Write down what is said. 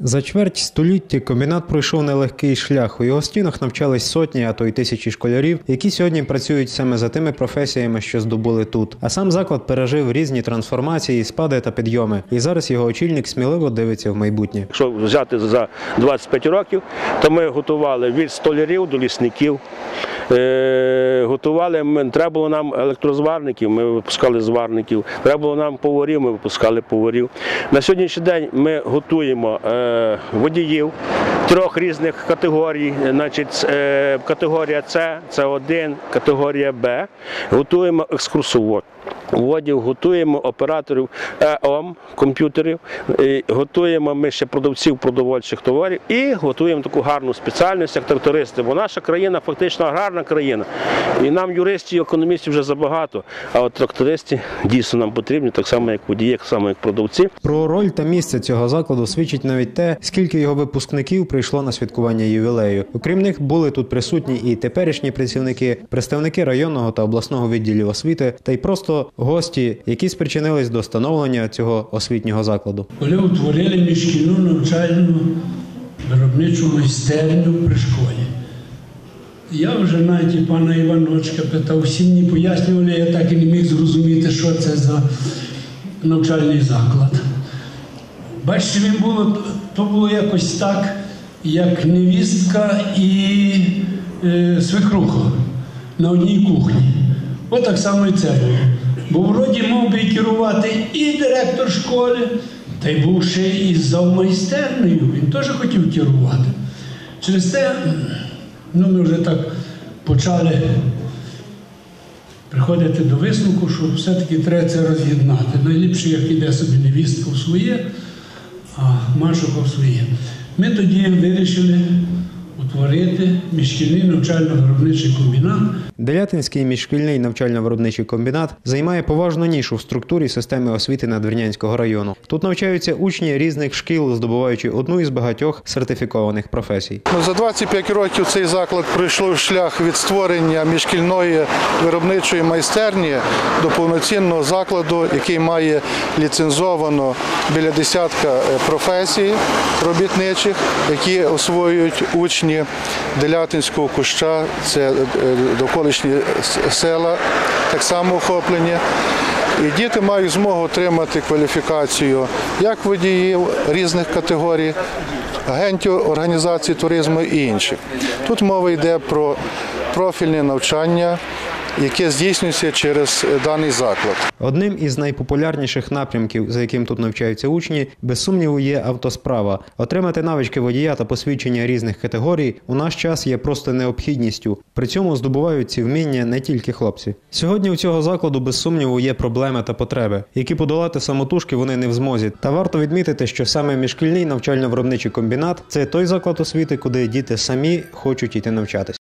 За чверть століття комбінат пройшов нелегкий шлях. У його стінах навчались сотні, а то й тисячі школярів, які сьогодні працюють саме за тими професіями, що здобули тут. А сам заклад пережив різні трансформації, спади та підйоми. І зараз його очільник сміливо дивиться в майбутнє. Якщо взяти за 25 років, то ми готували від столярів до лісників. Е, готували, треба було нам електрозварників, ми випускали зварників, треба було нам поварів, ми випускали поварів. На сьогоднішній день ми готуємо е, водіїв трьох різних категорій. Значить, е, категорія С, С1, категорія Б. Готуємо екскурсовод. Водів, готуємо операторів ЕОМ, комп'ютерів, готуємо ми ще продавців продовольчих товарів і готуємо таку гарну спеціальність, як трактористи. Бо наша країна фактично аграрна країна. І нам юристів, і економістів вже забагато. А от трактористи дійсно нам потрібні, так само як водії, так само як продавці. Про роль та місце цього закладу свідчить навіть те, скільки його випускників прийшло на святкування ювілею. Окрім них були тут присутні і теперішні працівники, представники районного та обласного відділів освіти, та й просто гості, які спричинились до становлення цього освітнього закладу. коли утворили міжшкільну навчальну виробничу майстерню при школі. Я вже навіть пана Івановичка питав, всі мені пояснювали, я так і не міг зрозуміти, що це за навчальний заклад. Бачите, він було, то було якось так, як невістка і е, свекруха на одній кухні. От так само і це було. Бо вроді мав би керувати і директор школи, та й був ще і завмайстерною, він теж хотів керувати. Через те ну, ми вже так почали приходити до висновку, що все-таки треба це роз'єднати. Найліпше, як іде собі невістка в своє, а Машуха в своє. Ми тоді вирішили утворити міжшкільний навчально-виробничий комбінат. Делятинський міжшкільний навчально-виробничий комбінат займає поважну нішу в структурі системи освіти Надвірнянського району. Тут навчаються учні різних шкіл, здобуваючи одну із багатьох сертифікованих професій. Ну, За 25 років цей заклад пройшов шлях від створення міжшкільної виробничої майстерні до повноцінного закладу, який має ліцензовано біля десятка е, професій робітничих, які освоюють учні Делятинського куща, це е, довколишні села, так само охоплені. І діти мають змогу отримати кваліфікацію як водіїв різних категорій, агентів організації туризму і інших. Тут мова йде про профільне навчання, яке здійснюється через е, даний заклад. Одним із найпопулярніших напрямків, за яким тут навчаються учні, без сумніву є автосправа. Отримати навички водія та посвідчення різних категорій у наш час є просто необхідністю. При цьому здобувають ці вміння не тільки хлопці. Сьогодні у цього закладу без сумніву є проблеми та потреби, які подолати самотужки вони не в змозі. Та варто відмітити, що саме міжшкільний навчально-виробничий комбінат це той заклад освіти, куди діти самі хочуть іти навчатись.